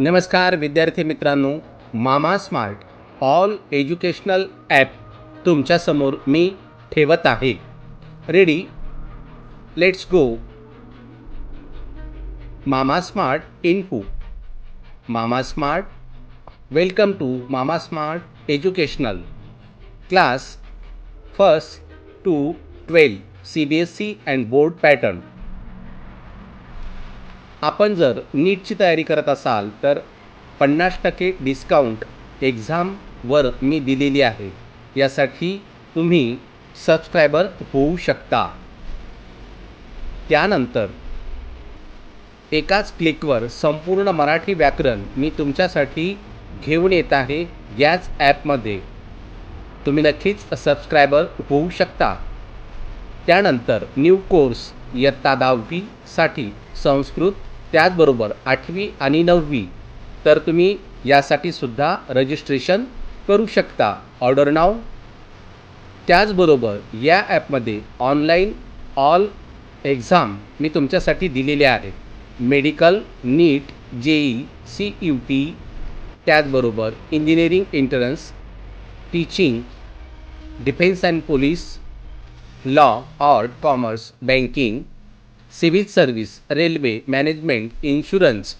नमस्कार विद्यार्थी मित्रांनो मामा स्मार्ट ऑल एज्युकेशनल ॲप तुमच्यासमोर मी ठेवत आहे. Ready let's go Mama smart इनपू Mama smart welcome to Mama smart educational. Class first to twelve C B S C and board pattern आपण जर नीटची तयारी करत असाल तर पन्नास टक्के डिस्काउंट एक्झामवर मी दिलेली आहे. यासाठी तुम्ही सबस्क्रायबर होऊ शकता. त्यानंतर एकाच क्लिकवर संपूर्ण मराठी व्याकरण मी तुमच्यासाठी घेऊन येत आहे याच ॲपमध्ये तुम्ही नक्कीच सबस्क्रायबर होऊ शकता. त्यानंतर न्यू कोर्स इयत्ता दहावीसाठी संस्कृत त्याचबरोबर आठवी आणि नववी तर तुम्ही यासाठी सुद्धा रजिस्ट्रेशन करू शकता. ऑर्डर नाव त्याचबरोबर या ॲपमध्ये ऑनलाईन ऑल एक्झाम मी तुमच्यासाठी दिलेले आहे medical NEET J E C U T त्याचबरोबर engineering entrance teaching defence and police law art commerce banking civil service railway management insurance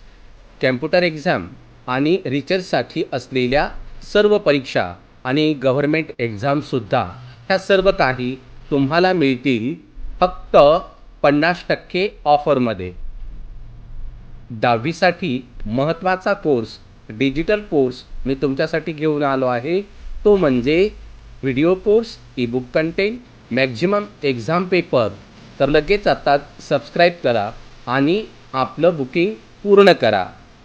computer exam आणि रिसर्चसाठी असलेल्या सर्व परीक्षा आणि गव्हर्मेंट एक्झामसुद्धा ह्या सर्व काही तुम्हाला मिळतील फक्त पन्नास टक्के ऑफरमध्ये. दहावीसाठी महत्त्वाचा कोर्स डिजिटल कोर्स मी तुमच्यासाठी घेऊन आलो आहे. तो म्हणजे video course e book content maximum exam paper तर लगेच आता सबस्क्राईब करा आणि आपलं बुकिंग पूर्ण करा.